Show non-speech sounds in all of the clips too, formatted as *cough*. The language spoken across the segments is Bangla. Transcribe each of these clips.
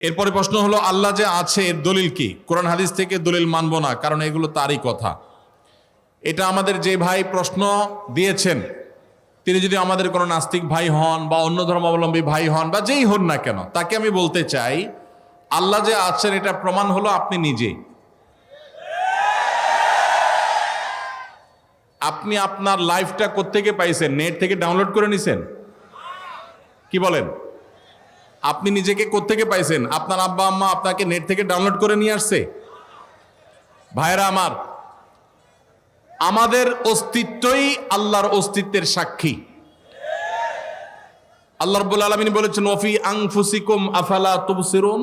এরপরে প্রশ্ন হলো, আল্লাহ যে আছে, এর দলিল কি? কোরআন হাদিস থেকে দলিল মানব না, কারণ এগুলো তারই কথা। এটা আমাদের যে ভাই প্রশ্ন দিয়েছেন, তিনি যদি আমাদের কোনো নাস্তিক ভাই হন বা অন্য ধর্মাবলম্বী ভাই হন বা যেই হন না কেন, তাকে আমি বলতে চাই, আল্লাহ যে আছেন, এটা প্রমাণ হলো আপনি নিজে। আপনি আপনার লাইফটা কোত্থেকে পাইছেন? নেট থেকে ডাউনলোড করে নিছেন? কি বলেন? আপনি নিজেকে কোত্থেকে পাইছেন? আপনার আব্বা, আম্মা আপনাকে নেট থেকে ডাউনলোড করে নিয়ে আসছে? ভাইরা আমার, আমাদের অস্তিত্বই আল্লাহর অস্তিত্বের সাক্ষী। আল্লাহ রব্বুল আলমিন বলেছেন, ওফি আংফুসিকুম আফালা তুবসিরুন?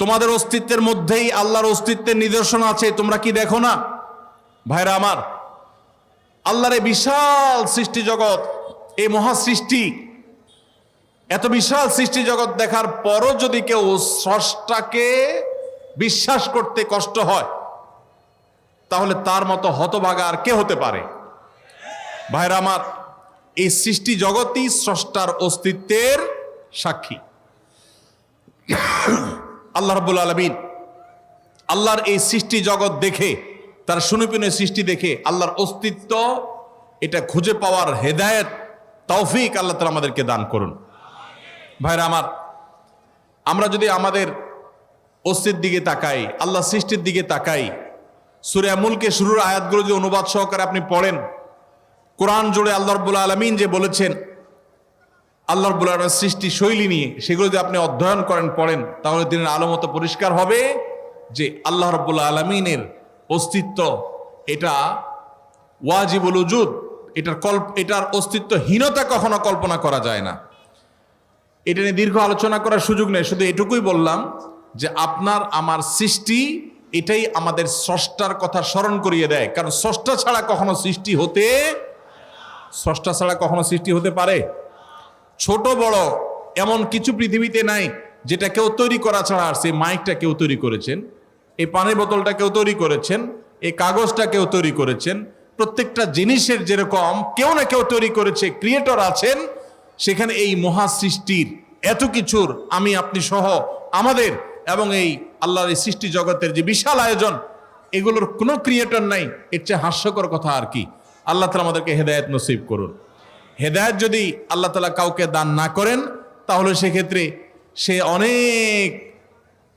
তোমাদের অস্তিত্বের মধ্যেই আল্লাহর অস্তিত্বের নিদর্শন আছে, তোমরা কি দেখো না? ভাইরা আমার, আল্লাহর বিশাল সৃষ্টি জগৎ, এই মহা সৃষ্টি এত বিশাল সৃষ্টি জগৎ দেখার পরও যদি কেউ স্রষ্টাকে বিশ্বাস করতে কষ্ট হয়, তাহলে তার মতো হতভাগা আর কে হতে পারে? ভাইরা আমার, এই সৃষ্টি জগৎই স্রষ্টার অস্তিত্বের সাক্ষী। আল্লাহ রব্বুল আলমিন আল্লাহর এই সৃষ্টি জগৎ দেখে, তার সুনিপুণের সৃষ্টি দেখে আল্লাহর অস্তিত্ব এটা খুঁজে পাওয়ার হেদায়েত, তৌফিক আল্লাহ তালা আমাদেরকে দান করুন। ভাইরা আমার, আমরা যদি আমাদের অস্তিত্বের দিকে তাকাই, আল্লাহ সৃষ্টির দিকে তাকাই সুরিয়া মুলকে শুরুর আয়াতগুলো যদি অনুবাদ সহকারে আপনি পড়েন, কোরআন জুড়ে আল্লাহ রব্বুল আলমিন যে বলেছেন, আল্লাহ রব্বুল আলমের সৃষ্টি শৈলী নিয়ে সেগুলো যদি আপনি অধ্যয়ন করেন, পড়েন, তাহলে দিনের আলো মতো পরিষ্কার হবে যে আল্লাহ রব্বুল আলমিনের অস্তিত্ব এটা ওয়াজিবুল উজুদ এটার কল্প, এটার অস্তিত্বহীনতা কখনো কল্পনা করা যায় না। এটা নিয়ে দীর্ঘ আলোচনা করার সুযোগ নেই, শুধু এটুকুই বললাম যে আপনার, আমার সৃষ্টি এটাই আমাদের স্রষ্টার কথা স্মরণ করিয়ে দেয়। কারণ স্রষ্টা ছাড়া কখনো সৃষ্টি হতে, স্রষ্টা ছাড়া কখনো সৃষ্টি হতে পারে। ছোট, বড় এমন কিছু পৃথিবীতে নাই যেটা কেউ তৈরি করা ছাড়া আর সেই মাইকটা কেউ তৈরি করেছেন, এই পানির বোতলটা কেউ তৈরি করেছেন, এই কাগজটা কেউ তৈরি করেছেন, প্রত্যেকটা জিনিসের যেরকম কেউ না কেউ তৈরি করেছে, ক্রিয়েটর আছেন সেখানে এই মহা সৃষ্টির এত কিছুর আমি, আপনি সহ আমাদের এবং এই আল্লাহর এই সৃষ্টি জগতের যে বিশাল আয়োজন, এগুলোর কোনো ক্রিয়েটর নাই। এর চেয়ে হাস্যকর কথা আর কি। আল্লাহ তালা আমাদেরকে হেদায়ত নসিব করুন। হেদায়ত যদি আল্লাহ তালা কাউকে দান না করেন, তাহলে সেক্ষেত্রে সে অনেক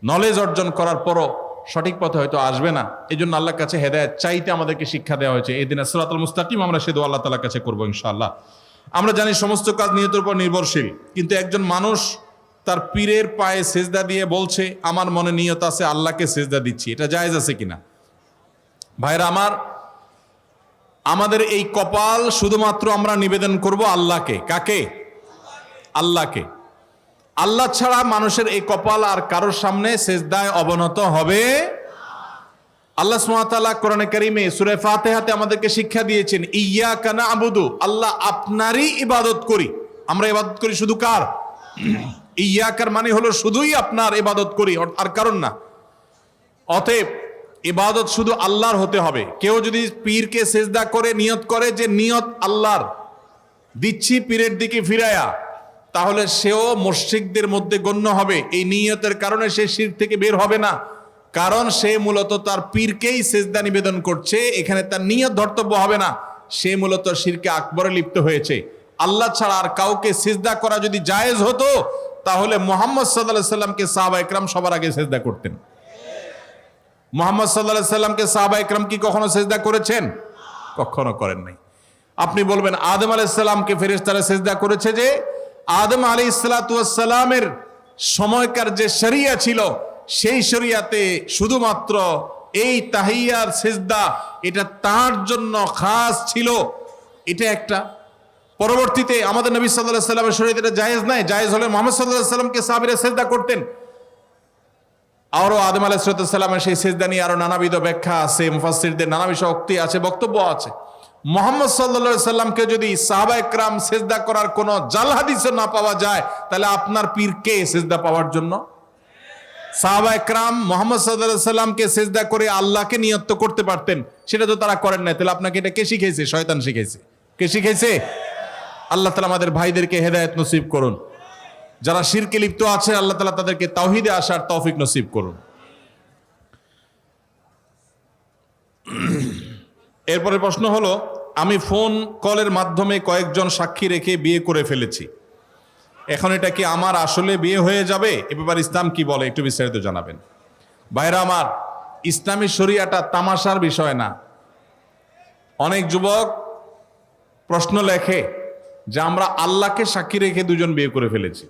নলেজ অর্জন করার পরও সঠিক পথে হয়তো আসবে না। এই জন্য আল্লাহর কাছে হেদায়ত চাইতে আমাদেরকে শিক্ষা দেওয়া হয়েছে। এই দিনে সুরাতুল মুস্তাকিম আমরা সেদু আল্লাহ তালার কাছে করব ইনশাআল্লাহ। আমরা জানি সমস্ত কাজ নিয়তের উপর নির্ভরশীল, কিন্তু একজন মানুষ তার পীরের পায়ে সেজদা দিয়ে বলছে, আমার মনে নিয়ত আছে, আল্লাহকে সেজদা দিচ্ছি। এটা জায়েজ আছে কিনা? ভাইরা আমার, আমাদের এই কপাল শুধুমাত্র আমরা নিবেদন করব আল্লাহকে। কাকে? আল্লাহকে। আল্লাহ ছাড়া মানুষের এই কপাল আর কারোর সামনে সেজদায় অবনত হবে আল্লাহ সুমাতাল্লাহ কোরআনে কারিমে সুরে ফাতেহাতে আমাদেরকে শিক্ষা দিয়েছেন ইয়া কানা আবুদু আল্লাহ আপনারই ইবাদত করি। আমরা ইবাদত করি শুধু কার? *clears throat* ইয়াকার মানে হলো শুধুই আপনার ইবাদত করি আর কারণ না। অতএব ইবাদত শুধু আল্লাহর হতে হবে। কেউ যদি পীরকে সেজদা করে, নিয়ত করে যে নিয়ত আল্লাহর, দিচ্ছি পীরের দিকে ফিরায়া, তাহলে সেও মসজিদদের মধ্যে গণ্য হবে। এই নিয়তের কারণে সে শির থেকে বের হবে না। কারণ সে মূলত তার পীরকেই সেজদা নিবেদন করছে, এখানে তার নিয়ত ধর্তব্য হবে না। সে মূলত শিরকে আকবরে লিপ্ত হয়েছে। আল্লাহ ছাড়া আর কাউকে সেজদা করা যদি জায়েজ হতো, তাহলে মোহাম্মদ সাল্লাহ সাল্লামকে সাহাবা একরাম সবার আগে সেজদা করতেন। মোহাম্মদ সাল্লাহ সাল্লামকে সাহাবা একরাম কি কখনো সেজদা করেছেন? কখনো করেন নাই। আপনি বলবেন, আদম আলাইসাল্লামকে ফেরেস্তারা সেজদা করেছে যে, আদম আলী ইসালাতামের সময়কার যে শরিয়া ছিল সেই শরিয়াতে শুধুমাত্র এই তাহিয়ার সেজদা, এটা তার জন্য খাস ছিল। এটা একটা। পরবর্তীতে আমাদের নবী সাল্লাহ সাল্লামের শরীরে এটা জায়েজ নাই। জায়েজ হলে মোহাম্মদ সাল্লাহ সাল্লামকে সাবিরা সেজদা করতেন। আরও আদম আলাহিসাল্লামের সেই সেজদা নিয়ে আরও নানাবিধ ব্যাখ্যা আছে মুফাসিরদের নানা বিষয় উক্তি আছে, বক্তব্য আছে। মোহাম্মদ সাল্লা সাল্লামকে যদি সাহাবা একরাম সেজদা করার কোনো জাল হাদিসে না পাওয়া যায়, তাহলে আপনার পীর কে সেজদা পাওয়ার জন্য? সাহাবা একরাম মোহাম্মদ সাল্লাহ সাল্লামকে সেজদা করে আল্লাহকে নিয়ত্ত করতে পারতেন। সেটা তো তারা করেন নাই। তাহলে আপনাকে এটা কে শিখেছে শয়তান শিখেছে কে শিখেছে আল্লাহ তালা আমাদের ভাইদেরকে হেদায়ত নসিব করুন। যারা শিরকে লিপ্ত আছে, আল্লাহ তালা তাদেরকে তাওহিদে আসার তৌফিক নসিব করুন। এরপরে প্রশ্ন হলো, আমি ফোন কলের মাধ্যমে কয়েকজন সাক্ষী রেখে বিয়ে করে ফেলেছি। এখন এটা কি আমার আসলে বিয়ে হয়ে যাবে? এ ব্যাপারে ইসলাম কি বলে? একটু বিস্তারিত জানাবেন। ভাইরা আমার, ইসলামী শরিয়াটা তামাশার বিষয় না। অনেক যুবক প্রশ্ন লেখে যে আমরা আল্লাহকে সাক্ষী রেখে দুজন বিয়ে করে ফেলেছি।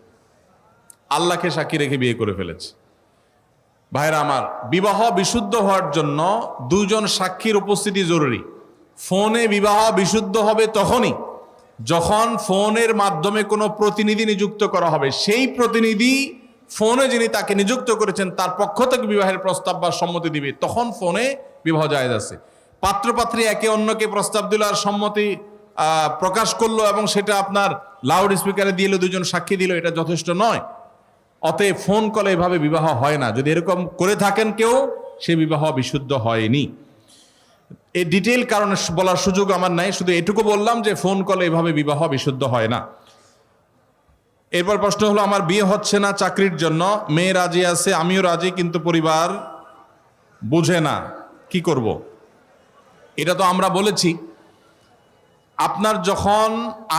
আল্লাহকে সাক্ষী রেখে বিয়ে করে ফেলেছি। ভাইরা আমার, বিবাহ বিশুদ্ধ হওয়ার জন্য দুজন সাক্ষীর উপস্থিতি জরুরি। ফোনে বিবাহ বিশুদ্ধ হবে তখনই। যখন ফোনের মাধ্যমে কোনো প্রতিনিধি নিযুক্ত করা হবে, সেই প্রতিনিধি ফোনে যিনি তাকে নিযুক্ত করেছেন, তার পক্ষ থেকে বিবাহের প্রস্তাব বা সম্মতি দিবে। তখন ফোনে বিবাহ জায়েজ আছে। পাত্রপাত্রী একে অন্যকে প্রস্তাব দিল আর সম্মতি প্রকাশ করল এবং সেটা আপনার লাউড স্পিকারে দিয়ে দুজন সাক্ষী দিল, এটা যথেষ্ট নয়। অতএব ফোন কলে এভাবে বিবাহ হয় না। যদি এরকম করে থাকেন কেউ, সে বিবাহ বিশুদ্ধ হয়নি। এই ডিটেল কারণে বলার সুযোগ আমার নাই, শুধু এটুকু বললাম যে ফোন কলে এভাবে বিবাহ বিশুদ্ধ হয় না। এরপর প্রশ্ন হলো, আমার বিয়ে হচ্ছে না চাকরির জন্য? মেয়ে রাজি আছে, আমিও রাজি, কিন্তু পরিবার বুঝে না, কি করব। এটা তো আমরা বলেছি। আপনার যখন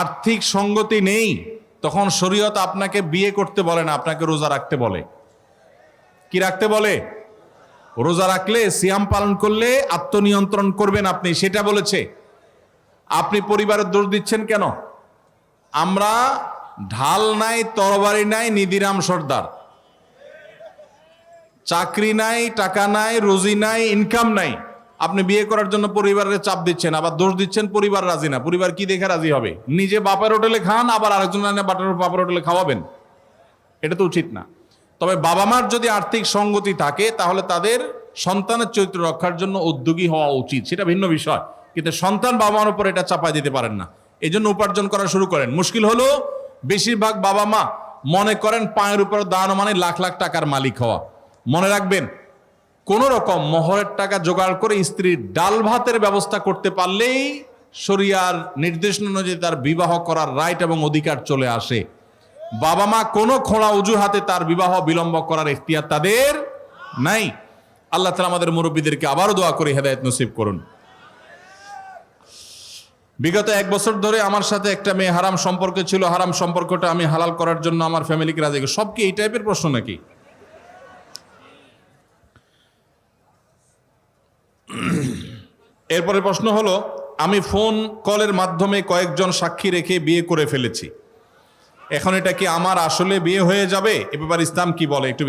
আর্থিক সঙ্গতি নেই, তখন শরীয়ত আপনাকে বিয়ে করতে বলে না, আপনাকে রোজা রাখতে বলে। কি রাখতে বলে? রোজা রাখলে, সিয়াম পালন করলে আত্মনিয়ন্ত্রণ করবেন আপনি, সেটা বলেছে। আপনি পরিবারের দোষ দিচ্ছেন কেন? আমরা ঢাল নাই, তরবারি নাই নিদিরাম সর্দার। চাকরি নাই, টাকা নাই, রুজি নাই ইনকাম নাই। আপনি বিয়ে করার জন্য পরিবারের চাপ দিচ্ছেন, আবার দোষ দিচ্ছেন পরিবার রাজি না। পরিবার কি দেখে রাজি হবে? নিজে বাপের হোটেলে খান, আবার আরেকজন বাপের হোটেলে খাওয়াবেন। এটা তো উচিত না। তবে বাবা মার যদি আর্থিক সঙ্গতি থাকে, তাহলে তাদের সন্তানের চরিত্র রক্ষার জন্য উদ্যোগী হওয়া উচিত। সেটা ভিন্ন বিষয়। কিন্তু সন্তান বাবা মার উপর এটা চাপাই দিতে পারেন না। এই জন্য উপার্জন করা শুরু করেন। মুশকিল হলো, বেশিরভাগ বাবা মা মনে করেন পায়ের উপর দাঁড়ানো মানে লাখ লাখ টাকার মালিক হওয়া। মনে রাখবেন, কোন রকম মহরের টাকা জোগাড় করে স্ত্রীর ডাল ভাতের ব্যবস্থা করতে পারলেই শরিয়ার নির্দেশনা অনুযায়ী তার বিবাহ করার রাইট এবং অধিকার চলে আসে। বাবা মা কোনো খোঁড়া অজুহাতে তার বিবাহ বিলম্ব করার এখতিয়ার তাদের নাই। আল্লাহ তালা আমাদের মুরব্বীদেরকে আবারও দোয়া করে হেদায়ত নসিব করুন। বিগত এক বছর ধরে আমার সাথে একটা মেয়ে হারাম সম্পর্কে ছিল, হারাম সম্পর্কটা আমি হালাল করার জন্য আমার ফ্যামিলিকে রাজি। সব কি এই টাইপের প্রশ্ন নাকি? এরপরে প্রশ্ন হলো, আমি ফোন কলের মাধ্যমে কয়েকজন সাক্ষী রেখে বিয়ে করে ফেলেছি। এখন এটা কি আমার আসলে বিয়ে হয়ে যাবে? এ ব্যাপারে ইসলাম কি বলে? একটু